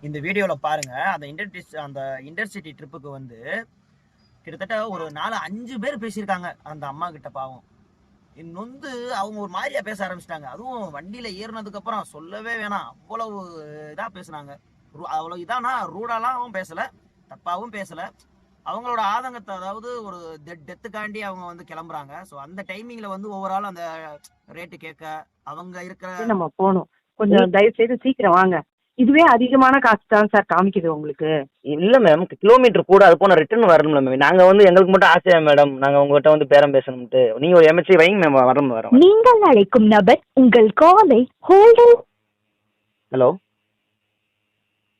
இந்த வீடியோவில் பாருங்க அந்த இன்டர்டிஸ் அந்த இன்டர்சிட்டி ட்ரிப்புக்கு வந்து கிட்டத்தட்ட ஒரு நாலு அஞ்சு பேர் பேசியிருக்காங்க அந்த அம்மா கிட்ட பாவம். இன்னொந்து அவங்க ஒரு மாதிரியா பேச ஆரம்பிச்சிட்டாங்க. அதுவும் வண்டியில ஏறினதுக்கு அப்புறம் சொல்லவே வேணாம். அவ்வளவு இதா பேசுனாங்க. ரு- அவ்வளவு இதானா? ரூடாலாம் பேசல. தப்பாவும் பேசல. அவங்களோட ஆதங்கத்தை அதாவது ஒரு டெத்துக்காண்டி அவங்க வந்து கிளம்புறாங்க. ஸோ அந்த டைமிங்ல வந்து ஓவரால் அந்த ரேட்டு கேட்க அவங்க இருக்கிற நம்ம போகணும். கொஞ்சம் தயவு செய்து சீக்கிரம் வாங்க. இதுவே அதிகமான காசு தான் சார் காமிக்குது உங்களுக்கு? இல்ல மேம் கிலோமீட்டர் கூட அது போன ரிட்டர்ன் வரணும்ல மேம் நாங்க வந்து எங்களுக்கு மட்டும் ஆசையா மேடம் நாங்க உங்ககிட்ட வந்து பேரம் பேசணும்ட்டு. நீங்க ஒரு எம்எஸ்சி வைங்க மேம் வரோம் வரோம் நீங்கள் அழைக்கும் நபர் உங்கள் காலை ஹோல்டில் ஹலோ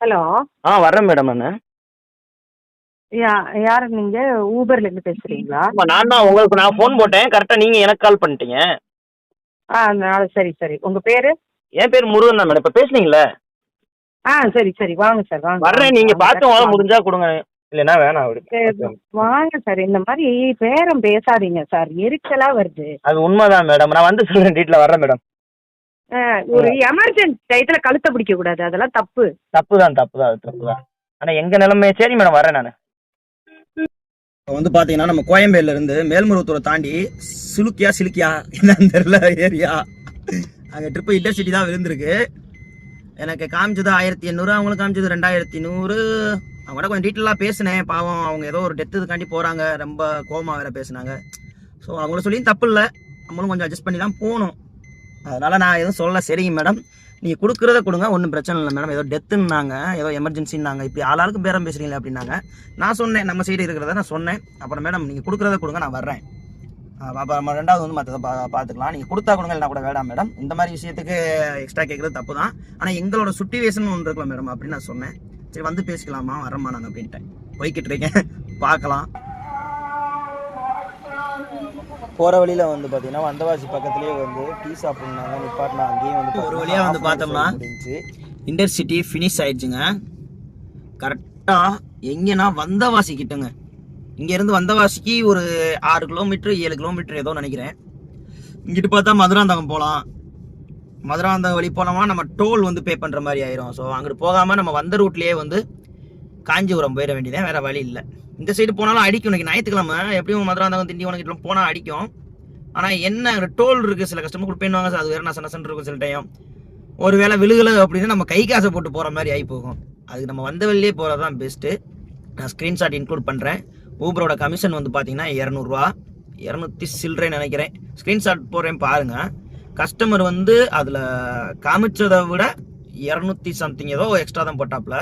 ஹலோ ஆ வரேன் மேடம் நான். யா யார் நீங்க? ஊபர்ல இருந்து பேசுறீங்களா? நான் தான் உங்களுக்கு நான் ஃபோன் போட்டேன். கரெக்டா நீங்க எனக்கு கால் பண்ணிட்டீங்க. ஆ அதனால சரி சரி. உங்க பேரு? என் பேர் முருகன் தான் மேடம் இப்ப பேசுனீங்களே ஆ சரி சரி. வாங்க சார் வாங்க. வர்றேன். வாங்க, நீங்க வாங்க. பார்த்து உங்களால முடிஞ்சா கொடுங்க. இல்லைன்னா வேணாம் அப்படி வாங்க. சார். இந்த மாதிரி பேரம் பேசாதீங்க சார். எரிச்சலா வருது. அது உண்மைதான் மேடம். நான் வந்து சொல்றேன் டீட்ல வர்றேன் மேடம். ஒரு எமர்ஜென்சி டயத்துல கழுத்தை பிடிக்க கூடாது அதெல்லாம் தப்பு. தப்பு தான் தப்பு தான் அது தப்பு தான் ஆனா எங்க நிலைமை? சரி மேடம் வரேன் நான். இப்போ வந்து பார்த்தீங்கன்னா நம்ம கோயம்பேடுல இருந்து மேல்மருவத்தூரை தாண்டி சிலுக்கியா சிலுக்கியா என்னன்னு தெரியல ஏரியா. அங்கே ட்ரிப்பு இன்டர்சிட்டி தான் விழுந்திருக்கு. எனக்கு காமிச்சது ஆயிரத்தி எண்ணூறு அவங்களுக்கு காமிச்சது ரெண்டாயிரத்தி நூறு. அவங்கள்ட்ட கொஞ்சம் டீட்டெயிலாக பேசினேன். பாவம் அவங்க ஏதோ ஒரு டெத்துக்காண்டி போகிறாங்க ரொம்ப கோமா வேற பேசுனாங்க. ஸோ அவங்கள சொல்லியும் தப்பு இல்லை. நம்மளும் கொஞ்சம் அட்ஜஸ்ட் பண்ணி தான் போகணும். அதனால் நான் எதுவும் சொல்ல சரிங்க மேடம் நீங்கள் கொடுக்குறத கொடுங்க. ஒன்றும் பிரச்சனை இல்லை மேடம் ஏதோ டெத்துன்னாங்க ஏதோ எமர்ஜென்சின்னாங்க இப்படி ஆளாளுக்கு பேரம் பேசுகிறீங்களே அப்படின்னாங்க. நான் சொன்னேன். நம்ம சைடு இருக்கிறத நான் சொன்னேன். அப்புறம் மேடம் நீங்கள் கொடுக்குறத கொடுங்க. நான் வர்றேன். அப்ப நம்ம ரெண்டாவது வந்து மற்றதை பா பார்த்துக்கலாம் நீங்கள் கொடுத்தா கொடுங்க இல்லைனா கூட வேண்டாம் மேடம் இந்த மாதிரி விஷயத்துக்கு எக்ஸ்ட்ரா கேட்குறது தப்பு தான் ஆனால் எங்களோட சுட்டிவேஷன் ஒன்று இருக்கலாம் மேடம் அப்படின்னு நான் சொன்னேன். சரி வந்து பேசிக்கலாமா? வரமா நான் அப்படின்ட்டேன். போய்கிட்டு இருக்கேன். பார்க்கலாம் போகிற வழியில் வந்து பார்த்தீங்கன்னா வந்தவாசி பக்கத்துலேயே வந்து டீ சாப்பிட்னாங்க நிப்பாட்டினா அங்கேயும் வந்து ஒரு வழியாக வந்து பார்த்தோம்னா இன்டர்சிட்டி ஃபினிஷ் ஆயிடுச்சுங்க. கரெக்டாக எங்கன்னா வந்தவாசி கிட்டங்க. இங்கேருந்து வந்தவாசிக்கு ஒரு ஆறு கிலோமீட்டர் ஏழு கிலோமீட்டர் ஏதோ நினைக்கிறேன். இங்கிட்டு பார்த்தா மதுராந்தகம் போகலாம் மதுராந்தகம் வழி போனோம்னா நம்ம டோல் வந்து பே பண்ணுற மாதிரி ஆயிரும். ஸோ அங்கிட்டு போகாமல் நம்ம வந்த ரூட்லேயே வந்து காஞ்சிபுரம் போயிட வேண்டியதே வேறு வழி இல்லை. இந்த சைடு போனாலும் அடிக்கும். இன்னைக்கு ஞாயிற்றுக்கிழமை எப்படியும் மதுராந்தகம் திண்டிவனம் கிட்ட போனால் அடிக்கும். ஆனால் என்ன அங்கே டோல் இருக்குது சில கஸ்டமர் கொடுப்பேன்னுவாங்க சார் அது வேறு நான் சன இருக்கும் சில டைம் ஒருவேளை விழுகலை அப்படின்னா நம்ம கை காசை போட்டு போகிற மாதிரி ஆகி போகும். அதுக்கு நம்ம வந்த வழியிலே போகிறது தான் பெஸ்ட்டு நான் ஸ்க்ரீன்ஷாட் இன்க்ளூட் பண்ணுறேன் ஊபரோட கமிஷன் வந்து பார்த்தீங்கன்னா இரநூறுவா. இரநூத்தி சில்லறேன்னு நினைக்கிறேன். ஸ்க்ரீன்ஷாட் போடுறேன் பாருங்கள் கஸ்டமர் வந்து அதில் காமிச்சதை விட இரநூத்தி சம்திங் ஏதோ எக்ஸ்ட்ரா தான் போட்டாப்புல